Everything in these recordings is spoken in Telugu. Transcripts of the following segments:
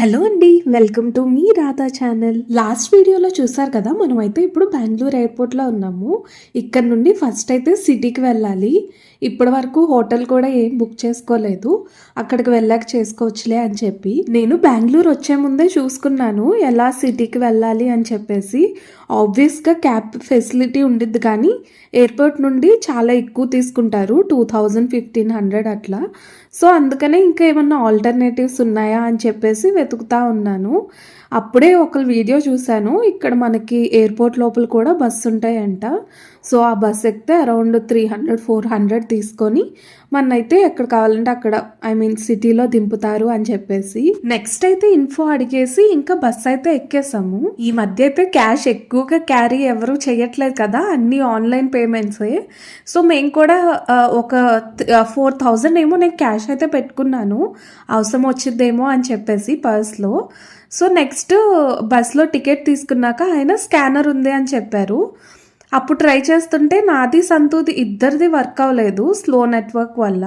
హలో అండి వెల్కమ్ టు మీ రాధా ఛానల్. లాస్ట్ వీడియోలో చూసారు కదా మనమైతే ఇప్పుడు బెంగళూరు ఎయిర్పోర్ట్లో ఉన్నాము. ఇక్కడ నుండి ఫస్ట్ అయితే సిటీకి వెళ్ళాలి. ఇప్పటి వరకు హోటల్ కూడా ఏం బుక్ చేసుకోలేదు. అక్కడికి వెళ్ళాక చేసుకోవచ్చులే అని చెప్పి. నేను బెంగళూరు వచ్చే ముందే చూసుకున్నాను ఎలా సిటీకి వెళ్ళాలి అని చెప్పేసి. ఆబ్వియస్గా క్యాబ్ ఫెసిలిటీ ఉండిద్ది కానీ ఎయిర్పోర్ట్ నుండి చాలా ఎక్కువ తీసుకుంటారు టూ థౌజండ్ ఫిఫ్టీన్ హండ్రెడ్ అట్లా. సో అందుకనే ఇంకా ఏమన్నా ఆల్టర్నేటివ్స్ ఉన్నాయా అని చెప్పేసి వెతుకుతా ఉన్నాను. అప్పుడే ఒక వీడియో చూశాను. ఇక్కడ మనకి ఎయిర్పోర్ట్ లోపల కూడా బస్సు ఉంటాయంట సో ఆ బస్ ఎక్కితే around three hundred four hundred తీసుకొని మనైతే ఎక్కడ కావాలంటే అక్కడ ఐ మీన్ సిటీలో దింపుతారు అని చెప్పేసి. నెక్స్ట్ అయితే ఇన్ఫో అడిగేసి ఇంకా బస్ అయితే ఎక్కేసాము. ఈ మధ్య అయితే క్యాష్ ఎక్కువగా క్యారీ ఎవరు చేయట్లేదు కదా అన్ని ఆన్లైన్ పేమెంట్సే. సో మేము కూడా ఒక ఫోర్ థౌజండ్ ఏమో నేను క్యాష్ అయితే పెట్టుకున్నాను. అవసరం వచ్చిద్దేమో అని చెప్పేసి పర్స్లో సో నెక్స్ట్ బస్లో టికెట్ తీసుకున్నాక ఆయన స్కానర్ ఉంది అని చెప్పారు. అప్పుడు ట్రై చేస్తుంటే నాది సంతూది ఇద్దరిది వర్క్ అవ్వలేదు స్లో నెట్వర్క్ వల్ల.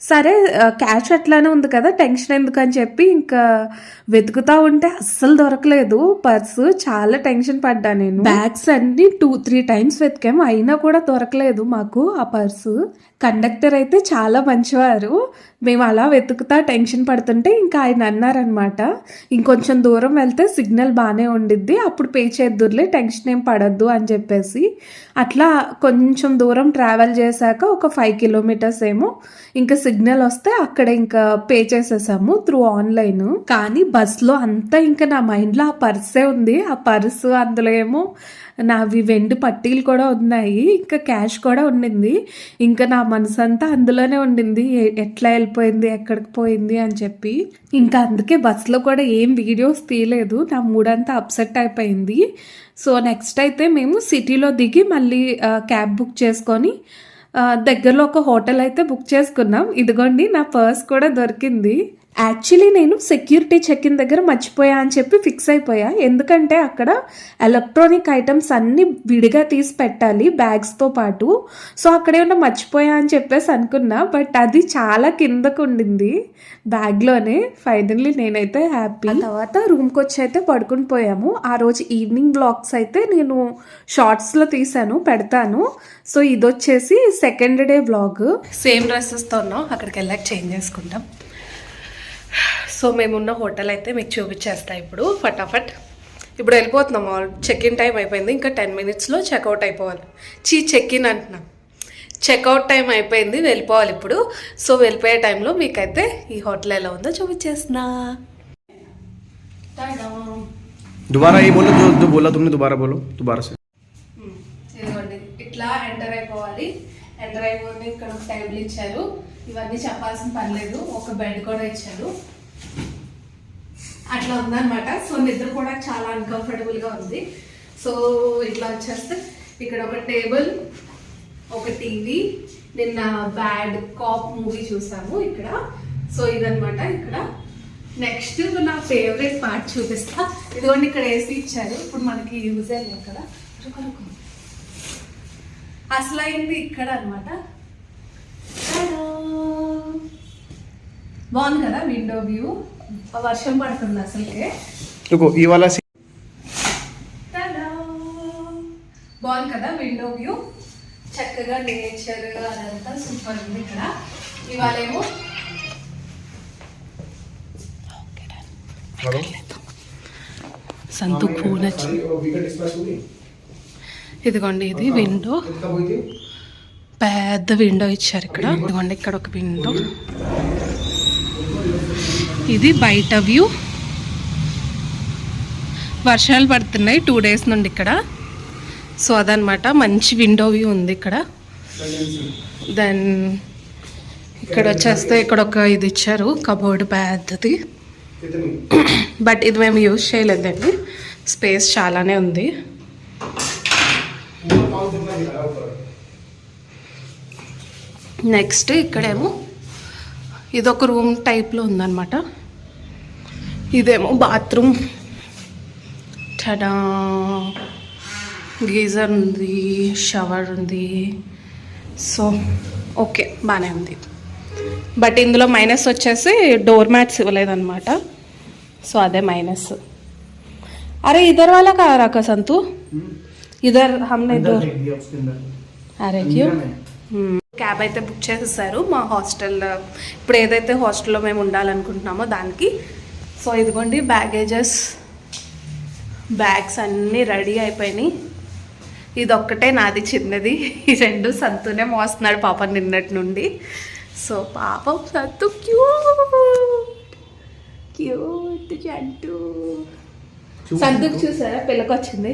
సరే క్యాష్ అట్లానే ఉంది కదా టెన్షన్ ఎందుకని చెప్పి ఇంకా వెతుకుతా ఉంటే అస్సలు దొరకలేదు. పర్సు చాలా టెన్షన్ పడ్డా నేను. బ్యాగ్స్ అన్ని టూ త్రీ టైమ్స్ వెతికాము అయినా కూడా దొరకలేదు మాకు ఆ పర్సు. కండక్టర్ అయితే చాలా మంచివారు. మేము అలా వెతుకుతా టెన్షన్ పడుతుంటే ఇంకా ఆయన అన్నారనమాట ఇంకొంచెం దూరం వెళ్తే సిగ్నల్ బాగానే ఉండిద్ది. అప్పుడు పే చేద్దురులే టెన్షన్ ఏం పడద్దు అని చెప్పేసి. అట్లా కొంచెం దూరం ట్రావెల్ చేశాక ఒక ఫైవ్ కిలోమీటర్స్ ఏమో ఇంకా సిగ్నల్ వస్తే అక్కడ ఇంకా పే చేసేసాము త్రూ ఆన్లైన్. కానీ బస్లో అంతా ఇంకా నా మైండ్లో ఆ పర్సే ఉంది. ఆ పర్సు అందులో ఏమో నావి వెండి పట్టీలు కూడా ఉన్నాయి ఇంకా క్యాష్ కూడా ఉండింది. ఇంకా నా మనసు అంతా అందులోనే ఉండింది. ఎట్లా వెళ్ళిపోయింది ఎక్కడికి పోయింది అని చెప్పి. ఇంకా అందుకే బస్సులో కూడా ఏం వీడియోస్ తీయలేదు. నా మూడంతా అప్సెట్ అయిపోయింది. సో నెక్స్ట్ అయితే మేము సిటీలో దిగి మళ్ళీ క్యాబ్ బుక్ చేసుకొని దగ్గరలో ఒక హోటల్ అయితే బుక్ చేసుకున్నాం. ఇదిగోండి నా పర్స్ కూడా దొరికింది. యాక్చువల్లీ నేను సెక్యూరిటీ చెక్ ఇన్ దగ్గర మర్చిపోయా అని చెప్పి ఫిక్స్ అయిపోయా. ఎందుకంటే అక్కడ ఎలక్ట్రానిక్ ఐటమ్స్ అన్నీ విడిగా తీసి పెట్టాలి బ్యాగ్స్తో పాటు. సో అక్కడ ఏమన్నా మర్చిపోయా అని చెప్పేసి అనుకున్నా. బట్ అది చాలా కిందకు ఉండింది బ్యాగ్లోనే ఫైనల్లీ నేనైతే హ్యాపీ ఆ తర్వాత రూమ్కి వచ్చి అయితే పడుకుని పోయాము. ఆ రోజు ఈవినింగ్ బ్లాగ్స్ అయితే నేను షార్ట్స్లో తీసాను పెడతాను. సో ఇది వచ్చేసి సెకండ్ డే బ్లాగ్ సేమ్ డ్రెస్సెస్తో ఉన్నాం అక్కడికి వెళ్ళాక చేంజ్ చేసుకుంటాం. సో మేమున్న హోటల్ అయితే మీకు చూపించేస్తా ఇప్పుడు ఫటాఫట్. ఇప్పుడు వెళ్ళిపోతున్నాం చెక్ ఇన్ టైం అయిపోయింది ఇంకా టెన్ మినిట్స్లో చెక్అవుట్ అయిపోవాలి. చీ చెక్ ఇన్ అంటున్నా. చెక్అవుట్ టైం అయిపోయింది వెళ్ళిపోవాలి ఇప్పుడు. సో వెళ్ళిపోయే టైంలో మీకైతే ఈ హోటల్ ఎలా ఉందో చూపించేస్తున్నా. దుబారా ఏ బోలో బోలా తుమ్ని దుబారా బోలో దుబారా సే ఇదిగోండి. ఇట్లా ఎంటర్ అయిపోవాలి. ఎంటర్ అయిపోయి ఇక్కడ టేబుల్ ఇచ్చారు. ఇవన్నీ చెప్పాల్సిన పని లేదు. ఒక బెడ్ కూడా ఇచ్చారు. అట్లా ఉందనమాట సో నిద్ర కూడా చాలా అన్కంఫర్టబుల్గా ఉంది. సో ఇట్లా వచ్చేస్తే ఇక్కడ ఒక టేబుల్ ఒక టీవీ నిన్న బ్యాడ్ కాప్ మూవీ చూసాము ఇక్కడ. సో ఇదనమాట ఇక్కడ. నెక్స్ట్ నా ఫేవరెట్ పార్ట్ చూపిస్తా. ఇదిగోండి ఇక్కడ ఏసీ ఇచ్చారు. ఇప్పుడు మనకి యూజ్ అయ్యలేదు కదా. అసలు రుకో. అసలైంది ఇక్కడ అనమాట బాగుంది కదా విండో వ్యూ? వర్షం పడుతుంది అసలుకే. ఇవాళ బాగుంది కదా విండో వ్యూ? చక్కగా నేచర్ అదంతా సూపర్ ఉంది ఇక్కడ. ఇవాళ ఏమో? సంతు ఫోన్ ఇదిగోండి ఇది విండో. పెద్ద విండో ఇచ్చారు ఇక్కడ. ఇదిగోండి ఇక్కడ ఒక విండో. ఇది బయట వ్యూ. వర్షాలు పడుతున్నాయి టూ డేస్ నుండి ఇక్కడ. సో అదనమాట మంచి విండో వ్యూ ఉంది ఇక్కడ. దెన్ ఇక్కడ వచ్చేస్తే ఇక్కడ ఒక ఇది ఇచ్చారు కబోర్డ్ పెద్దది. బట్ ఇది మేము యూజ్ చేయలేదండి. స్పేస్ చాలానే ఉంది. నెక్స్ట్ ఇక్కడేమో ఇదొక రూమ్ టైప్లో ఉందన్నమాట. ఇదేమో బాత్రూమ్. టడా! గీజర్ ఉంది షవర్ ఉంది. సో ఓకే బాగానే ఉంది. బట్ ఇందులో మైనస్ వచ్చేసి డోర్ మ్యాట్స్ ఇవ్వలేదన్నమాట. సో అదే మైనస్. అరే ఇద్దరు వాళ్ళకి రాక సంతు? ఇద్దరు హమ్ అరే క్యూ. క్యాబ్ అయితే బుక్ చేసేసారు. మా హాస్టల్ ఇప్పుడు ఏదైతే హాస్టల్లో మేము ఉండాలనుకుంటున్నామో దానికి. సో ఇదిగోండి బ్యాగేజెస్ బ్యాగ్స్ అన్నీ రెడీ అయిపోయినాయి. ఇది ఒక్కటే నాది చిన్నది. ఈ రెండు సంతునే మోస్తున్నాడు పాపం నిన్నటి నుండి. సో పాపం సంతు క్యూట్ క్యూట్ జంటు. సంతుకు చూసారా? పిల్లకొచ్చింది.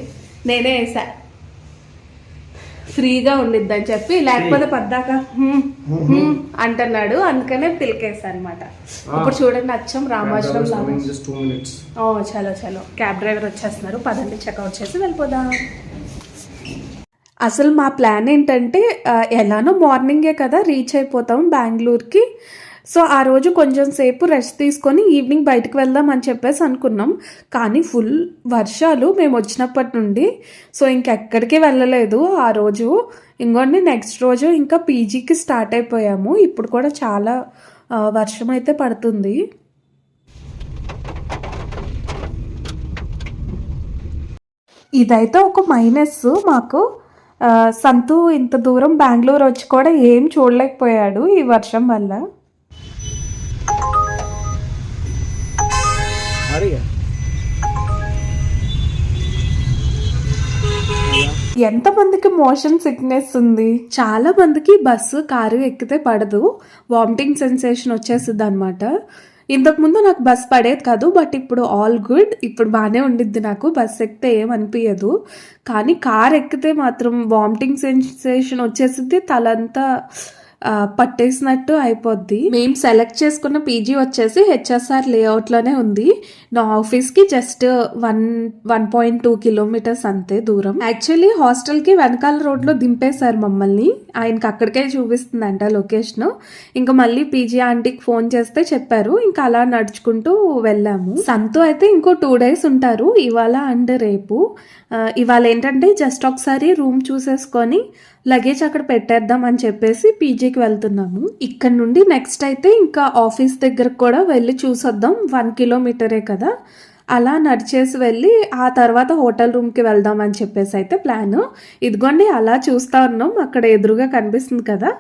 నేనే వేసా. ఫ్రీగా ఉండిద్దని చెప్పి లేకపోతే పద్దాక అంటున్నాడు. అందుకనే పిలకేసా అనమాట ఇప్పుడు చూడండి అచ్చం minutes. ఓ చలో చలో. క్యాబ్ డ్రైవర్ వచ్చేస్తున్నారు. పదండి చెక్అవుట్ చేసి వెళ్ళిపోదాం. అసలు మా ప్లాన్ ఏంటంటే ఎలానో మార్నింగే కదా రీచ్ అయిపోతాం బెంగళూరుకి. సో ఆ రోజు కొంచెం సేపు రెస్ట్ తీసుకొని ఈవినింగ్ బయటకు వెళ్దాం అని చెప్పేసి అనుకున్నాం. కానీ ఫుల్ వర్షాలు మేము వచ్చినప్పటి నుండి. సో ఇంకెక్కడికి వెళ్ళలేదు. ఆ రోజు ఇంకోండి నెక్స్ట్ రోజు ఇంకా పీజీకి స్టార్ట్ అయిపోయాము. ఇప్పుడు కూడా చాలా వర్షం అయితే పడుతుంది. ఇదైతే ఒక మైనస్ మాకు. సంతు ఇంత దూరం బెంగళూరు వచ్చి కూడా ఏం చూడలేకపోయాడు ఈ వర్షం వల్ల. ఎంతమందికి మోషన్ సిక్నెస్ ఉంది? చాలా మందికి బస్సు కారు ఎక్కితే పడదు. వామిటింగ్ సెన్సేషన్ వచ్చేస్తుంది అనమాట ఇంతకుముందు నాకు బస్ పడేది కాదు బట్ ఇప్పుడు ఆల్ గుడ్. ఇప్పుడు బాగానే ఉండిద్ది నాకు. బస్ ఎక్కితే ఏం అనిపించదు కానీ కార్ ఎక్కితే మాత్రం వామిటింగ్ సెన్సేషన్ వచ్చేసింది తలంతా పట్టేసినట్టు అయిపోద్ది. మేము సెలెక్ట్ చేసుకున్న పీజీ వచ్చేసి హెచ్ఎస్ఆర్ లేఅవుట్లోనే ఉంది. నా ఆఫీస్కి just one one point two kilometres అంతే దూరం. యాక్చువల్లీ హాస్టల్కి వెనకాల రోడ్లో దింపేశారు మమ్మల్ని. ఆయనకి అక్కడికే చూపిస్తుందంట లొకేషన్ ఇంకా మళ్ళీ పీజీ ఆంటీకి ఫోన్ చేస్తే చెప్పారు. ఇంకా అలా నడుచుకుంటూ వెళ్ళాము. సంతు అయితే ఇంకో టూ డేస్ ఉంటారు. ఇవాళ అండ్ రేపు. ఇవాళ ఏంటంటే జస్ట్ ఒకసారి రూమ్ చూసేసుకొని లగేజ్ అక్కడ పెట్టేద్దాం అని చెప్పేసి పీజీకి వెళ్తున్నాము. ఇక్కడ నుండి నెక్స్ట్ అయితే ఇంకా ఆఫీస్ దగ్గరకు కూడా వెళ్ళి చూసొద్దాం. వన్ కిలోమీటరే కదా. అలా నడిచేసి వెళ్ళి ఆ తర్వాత హోటల్ రూమ్కి వెళ్దాం అని చెప్పేసి అయితే ప్లాన్ ఇదిగోండి అలా చూస్తా ఉన్నాం. అక్కడ ఎదురుగా కనిపిస్తుంది కదా.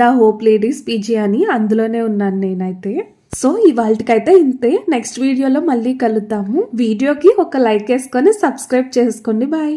ద హోప్ లేడీస్ పీజీ అని అందులోనే ఉన్నాను నేనైతే. సో ఇవాళకైతే ఇంతే. నెక్స్ట్ వీడియోలో మళ్ళీ కలుద్దాము. వీడియోకి ఒక లైక్ వేసుకొని సబ్స్క్రైబ్ చేసుకోండి. బాయ్